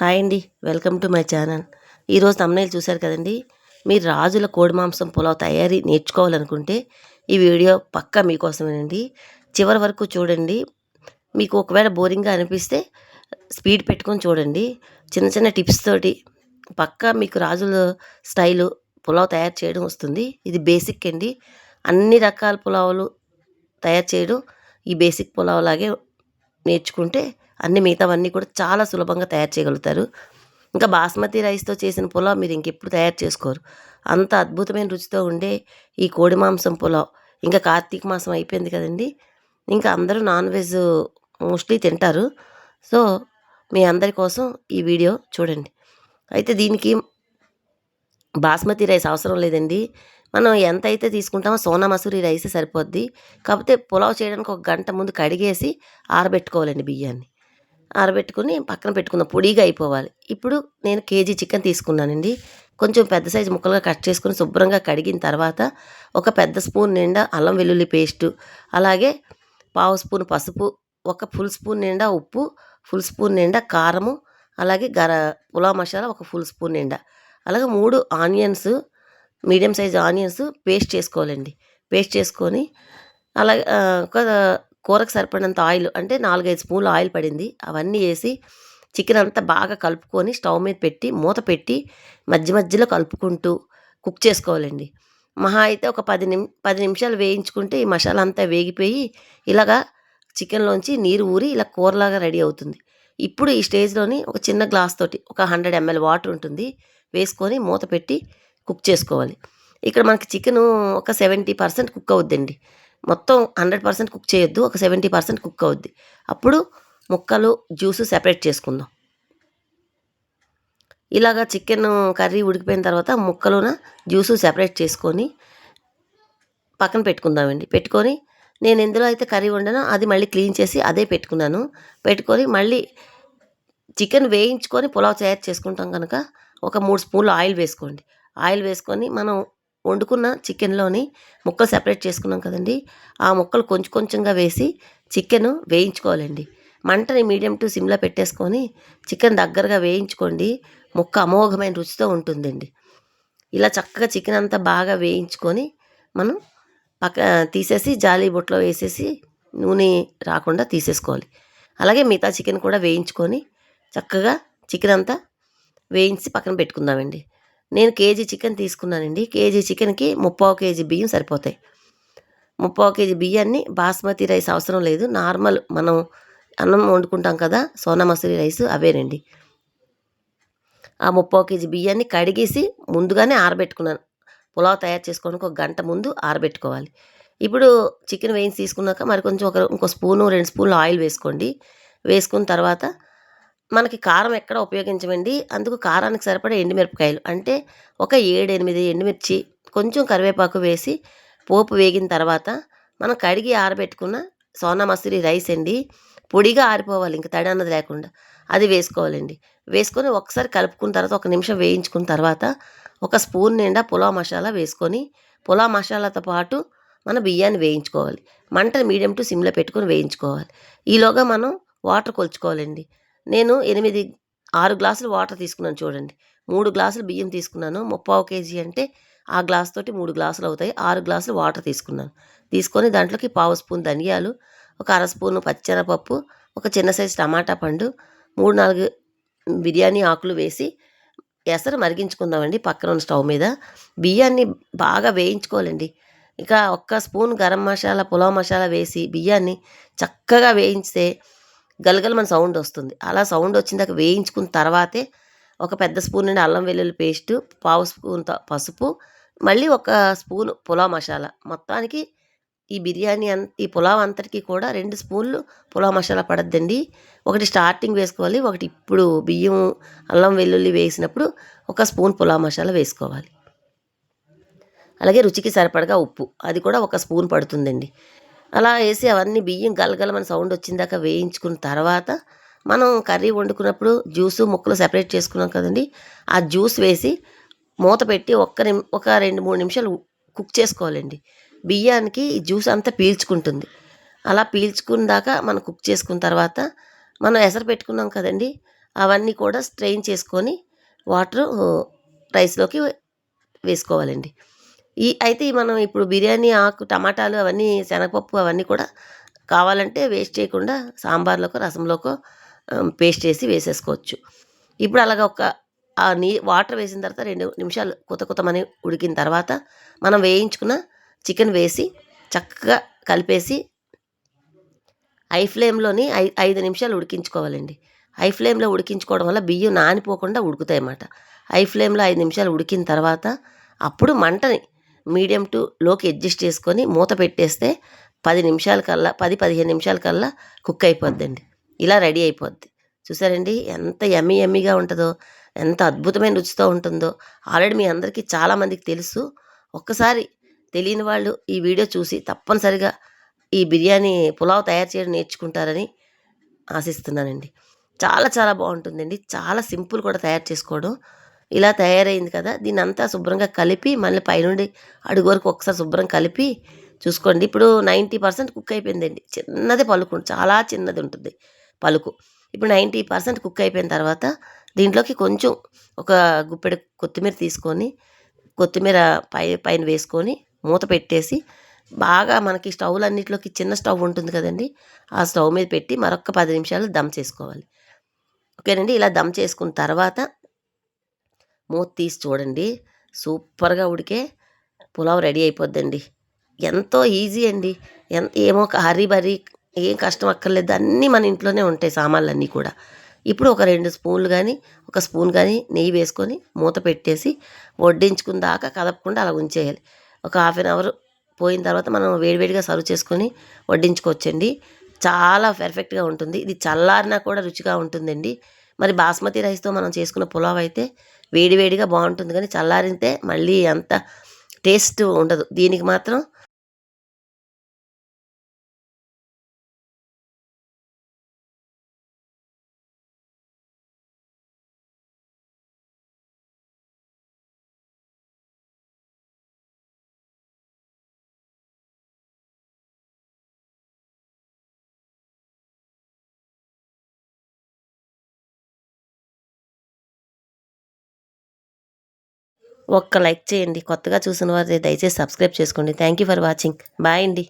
Hi అండి. Welcome to my channel. ఈరోజు thumbnail చూశారు కదండి. మీరు రాజుల కోడి మాంసం పులావ్ తయారీ నేర్చుకోవాలనుకుంటే ఈ వీడియో పక్కా మీకోసమేనండి. చివరి వరకు చూడండి. మీకు ఒకవేళ బోరింగ్గా అనిపిస్తే స్పీడ్ పెట్టుకొని చూడండి. చిన్న చిన్న టిప్స్ తోటి పక్కా మీకు రాజుల స్టైలు పులావ్ తయారు చేయడం వస్తుంది. ఇది బేసిక్ అండి. అన్ని రకాల పులావులు తయారు చేయడం ఈ బేసిక్ పులావ్ లాగే నేర్చుకుంటే అన్ని మిగతావన్నీ కూడా చాలా సులభంగా తయారు చేయగలుగుతారు. ఇంకా బాస్మతి రైస్తో చేసిన పులావ్ మీరు ఇంకెప్పుడు తయారు చేసుకోరు. అంత అద్భుతమైన రుచితో ఉండే ఈ కోడి మాంసం పులావ్. ఇంకా కార్తీక మాసం అయిపోయింది కదండి. ఇంకా అందరూ నాన్ వెజ్ మోస్ట్లీ తింటారు. సో మీ అందరి కోసం ఈ వీడియో చూడండి. అయితే దీనికి బాస్మతి రైస్ అవసరం లేదండి. మనం ఎంత అయితే తీసుకుంటామో సోనా మసూరి రైస్ సరిపోద్ది. కాకపోతే పులావ్ చేయడానికి ఒక గంట ముందు కడిగేసి ఆరబెట్టుకోవాలండి బియ్యాన్ని. ఆరబెట్టుకుని పక్కన పెట్టుకున్న పొడిగా అయిపోవాలి. ఇప్పుడు నేను కేజీ చికెన్ తీసుకున్నానండి. కొంచెం పెద్ద సైజు ముక్కలుగా కట్ చేసుకుని శుభ్రంగా కడిగిన తర్వాత ఒక పెద్ద స్పూన్ నిండా అల్లం వెల్లుల్లి పేస్టు అలాగే పావు స్పూన్ పసుపు ఒక ఫుల్ స్పూన్ నిండా ఉప్పు ఫుల్ స్పూన్ నిండా కారము అలాగే గర పులావ్ మసాలా ఒక ఫుల్ స్పూన్ నిండా. అలాగే మూడు onions medium size onions paste చేసుకోవాలండి. పేస్ట్ చేసుకొని అలాగే ఒక కూరకు సరిపడినంత ఆయిల్ అంటే నాలుగైదు స్పూన్లు ఆయిల్ పడింది. అవన్నీ వేసి చికెన్ అంతా బాగా కలుపుకొని స్టవ్ మీద పెట్టి మూత పెట్టి మధ్య మధ్యలో కలుపుకుంటూ కుక్ చేసుకోవాలండి. మహా అయితే ఒక పది నిమి పది నిమిషాలు వేయించుకుంటే ఈ మసాలా అంతా వేగిపోయి ఇలాగా చికెన్లోంచి నీరు ఊరి ఇలా కూరలాగా రెడీ అవుతుంది. ఇప్పుడు ఈ స్టేజ్లోని ఒక చిన్న గ్లాస్ తోటి ఒక హండ్రెడ్ ఎంఎల్ వాటర్ ఉంటుంది వేసుకొని మూత పెట్టి కుక్ చేసుకోవాలి. ఇక్కడ మనకి చికెన్ ఒక సెవెంటీ పర్సెంట్ కుక్ అవుద్దండి. మొత్తం హండ్రెడ్ పర్సెంట్ కుక్ చేయొద్దు ఒక సెవెంటీ పర్సెంట్ కుక్ అవుద్ది. అప్పుడు ముక్కలు జ్యూస్ సెపరేట్ చేసుకుందాం. ఇలాగా చికెన్ కర్రీ ఉడికిపోయిన తర్వాత ముక్కలున జ్యూసు సెపరేట్ చేసుకొని పక్కన పెట్టుకుందామండి. పెట్టుకొని నేను ఎందులో అయితే కర్రీ వండానో అది మళ్ళీ క్లీన్ చేసి అదే పెట్టుకున్నాను. పెట్టుకొని మళ్ళీ చికెన్ వేయించుకొని పులావ్ తయారు చేసుకుంటాం కనుక ఒక మూడు స్పూన్లు ఆయిల్ వేసుకోండి. ఆయిల్ వేసుకొని మనం వండుకున్న చికెన్లోని ముక్కలు సెపరేట్ చేసుకున్నాం కదండి. ఆ ముక్కలు కొంచెం కొంచెంగా వేసి చికెన్ వేయించుకోవాలండి. మంటని మీడియం టు సిమ్లో పెట్టేసుకొని చికెన్ దగ్గరగా వేయించుకోండి. ముక్క అమోఘమైన రుచితో ఉంటుందండి. ఇలా చక్కగా చికెన్ అంతా బాగా వేయించుకొని మనం పక్క తీసేసి జాలీ బుట్టలో వేసేసి నూనె రాకుండా తీసేసుకోవాలి. అలాగే మిగతా చికెన్ కూడా వేయించుకొని చక్కగా చికెన్ అంతా వేయించి పక్కన పెట్టుకుందామండి. నేను కేజీ చికెన్ తీసుకున్నానండి. కేజీ చికెన్కి ముప్పావు కేజీ బియ్యం సరిపోతాయి. ముప్పావు కేజీ బియ్యాన్ని బాస్మతి రైస్ అవసరం లేదు. నార్మల్ మనం అన్నం వండుకుంటాం కదా సోనా మసూరి రైస్ అవేనండి. ఆ ముప్పావు కేజీ బియ్యాన్ని కడిగేసి ముందుగానే ఆరబెట్టుకున్నాను. పులావ్ తయారు చేసుకోవడానికి ఒక గంట ముందు ఆరబెట్టుకోవాలి. ఇప్పుడు చికెన్ వేయించి తీసుకున్నాక మరి కొంచెం ఒక ఇంకో స్పూను రెండు స్పూన్లు ఆయిల్ వేసుకోండి. వేసుకున్న తర్వాత మనకి కారం ఎక్కడ ఉపయోగించమండి? అందుకు కారానికి సరిపడే ఎండుమిరపకాయలు. అంటే ఒక ఏడు ఎనిమిది ఎండుమిర్చి కొంచెం కరివేపాకు వేసి పోపు వేగిన తర్వాత మనం కడిగి ఆరబెట్టుకున్న సోనా మసూరి రైస్ అండి. పొడిగా ఆరిపోవాలి ఇంక తడి అన్నది లేకుండా. అది వేసుకోవాలండి. వేసుకొని ఒకసారి కలుపుకున్న తర్వాత ఒక నిమిషం వేయించుకున్న తర్వాత ఒక స్పూన్ నిండా పులావ్ మసాలా వేసుకొని పులావ్ మసాలాతో పాటు మన బియ్యాన్ని వేయించుకోవాలి. మంటను మీడియం టు సిమ్లో పెట్టుకొని వేయించుకోవాలి. ఈలోగా మనం వాటర్ కొలుచుకోవాలండి. నేను ఎనిమిది ఆరు గ్లాసులు వాటర్ తీసుకున్నాను చూడండి. మూడు గ్లాసులు బియ్యం తీసుకున్నాను. ముప్పావు కేజీ అంటే ఆ గ్లాస్ తోటి మూడు గ్లాసులు అవుతాయి. ఆరు గ్లాసులు వాటర్ తీసుకున్నాను. తీసుకొని దాంట్లోకి పావు స్పూన్ ధనియాలు ఒక అర స్పూను పచ్చెనపప్పు ఒక చిన్న సైజు టమాటా పండు మూడు నాలుగు బిర్యానీ ఆకులు వేసి ఎసరు మరిగించుకుందామండి పక్కన ఉన్న స్టవ్ మీద. బియ్యాన్ని బాగా వేయించుకోవాలండి. ఇక ఒక్క స్పూన్ గరం మసాలా పులావ్ మసాలా వేసి బియ్యాన్ని చక్కగా వేయించితే గలగలమని సౌండ్ వస్తుంది. అలా సౌండ్ వచ్చిందాక వేయించుకున్న తర్వాతే ఒక పెద్ద స్పూన్ నుండి అల్లం వెల్లుల్లి పేస్టు పావు స్పూన్ పసుపు మళ్ళీ ఒక స్పూన్ పులావ్ మసాలా. మొత్తానికి ఈ బిర్యానీ అంత ఈ పులావ్ అంతటికి కూడా రెండు స్పూన్లు పులావ్ మసాలా పడద్దండి. ఒకటి స్టార్టింగ్ వేసుకోవాలి ఒకటి ఇప్పుడు బియ్యం అల్లం వెల్లుల్లి వేసినప్పుడు ఒక స్పూన్ పులావ్ మసాలా వేసుకోవాలి. అలాగే రుచికి సరిపడగా ఉప్పు. అది కూడా ఒక స్పూన్ పడుతుందండి. అలా వేసి అవన్నీ బియ్యం గలగలమని సౌండ్ వచ్చిందాక వేయించుకున్న తర్వాత మనం కర్రీ వండుకున్నప్పుడు జ్యూసు ముక్కలు సెపరేట్ చేసుకున్నాం కదండి. ఆ జ్యూస్ వేసి మూత పెట్టి ఒక్క నిమి ఒక రెండు మూడు నిమిషాలు కుక్ చేసుకోవాలండి. బియ్యానికి ఈ జ్యూస్ అంతా పీల్చుకుంటుంది. అలా పీల్చుకున్న దాకా మనం కుక్ చేసుకున్న తర్వాత మనం ఎసరు పెట్టుకున్నాం కదండి. అవన్నీ కూడా స్ట్రెయిన్ చేసుకొని వాటరు రైస్లోకి వేసుకోవాలండి. ఈ అయితే మనం ఇప్పుడు బిర్యానీ ఆకు టమాటాలు అవన్నీ శనగపప్పు అవన్నీ కూడా కావాలంటే వేస్ట్ చేయకుండా సాంబార్లోకో రసంలోకో పేస్ట్ చేసి వేసేసుకోవచ్చు. ఇప్పుడు అలాగ ఒక ఆ నీ వాటర్ వేసిన తర్వాత రెండు నిమిషాలు కొత్త కొత్తమని ఉడికిన తర్వాత మనం వేయించుకున్న చికెన్ వేసి చక్కగా కలిపేసి హై ఫ్లేమ్లోని ఐ ఐదు నిమిషాలు ఉడికించుకోవాలండి. హై ఫ్లేమ్లో ఉడికించుకోవడం వల్ల బియ్యం నానిపోకుండా ఉడుకుతాయి అన్నమాట హై ఫ్లేమ్లో ఐదు నిమిషాలు ఉడికిన తర్వాత అప్పుడు మంటని మీడియం టు లోకి అడ్జస్ట్ చేసుకొని మూత పెట్టేస్తే పది నిమిషాల కల్లా పది పదిహేను నిమిషాల కల్లా కుక్ అయిపోద్దండి. ఇలా రెడీ అయిపోద్ది. చూసారండి ఎంత ఎమ్మి ఎమ్మిగా ఉంటుందో ఎంత అద్భుతమైన రుచితో ఉంటుందో. ఆల్రెడీ మీ అందరికీ చాలామందికి తెలుసు. ఒక్కసారి తెలియని వాళ్ళు ఈ వీడియో చూసి తప్పనిసరిగా ఈ బిర్యానీ పులావ్ తయారు చేయడం నేర్చుకుంటారని ఆశిస్తున్నానండి. చాలా చాలా బాగుంటుందండి. చాలా సింపుల్ కూడా తయారు చేసుకోవడం. ఇలా తయారైంది కదా దీని అంతా శుభ్రంగా కలిపి మళ్ళీ పైనుండి అడుగు వరకు ఒకసారి శుభ్రం కలిపి చూసుకోండి. ఇప్పుడు నైంటీ పర్సెంట్ కుక్ అయిపోయిందండి. చిన్నది పలుకు చాలా చిన్నది ఉంటుంది పలుకు. ఇప్పుడు నైంటీ పర్సెంట్ కుక్ అయిపోయిన తర్వాత దీంట్లోకి కొంచెం ఒక గుప్పెడు కొత్తిమీర తీసుకొని కొత్తిమీర పై పైన వేసుకొని మూత పెట్టేసి బాగా మనకి స్టవ్లు అన్నింటిలోకి చిన్న స్టవ్ ఉంటుంది కదండి ఆ స్టవ్ మీద పెట్టి మరొక పది నిమిషాలు దమ్ చేసుకోవాలి. ఓకేనండి? ఇలా దమ్ చేసుకున్న తర్వాత మూత తీసి చూడండి. సూపర్గా ఉడికే పులావ్ రెడీ అయిపోద్దండి. ఎంతో ఈజీ అండి. ఎన్ ఏమో హరీ బరీ ఏం కష్టం అక్కర్లేదు. అన్నీ మన ఇంట్లోనే ఉంటాయి సామాన్లు అన్నీ కూడా. ఇప్పుడు ఒక రెండు స్పూన్లు కానీ ఒక స్పూన్ కానీ నెయ్యి వేసుకొని మూత పెట్టేసి వడ్డించుకున్న దాకా కదపకుండా అలా ఉంచేయాలి. ఒక హాఫ్ అన్ అవర్ పోయిన తర్వాత మనం వేడివేడిగా సర్వ్ చేసుకొని వడ్డించుకోవచ్చండి. చాలా పెర్ఫెక్ట్గా ఉంటుంది. ఇది చల్లారినా కూడా రుచిగా ఉంటుందండి. మరి బాస్మతి రైస్తో మనం చేసుకున్న పులావ్ అయితే వేడివేడిగా బాగుంటుంది కానీ చల్లారితే మళ్ళీ అంత టేస్ట్ ఉండదు. దీనికి మాత్రం ఒక్క లైక్ చేయండి. కొత్తగా చూసిన వారు దయచేసి సబ్స్క్రైబ్ చేసుకోండి. Thank you for watching bye అండి.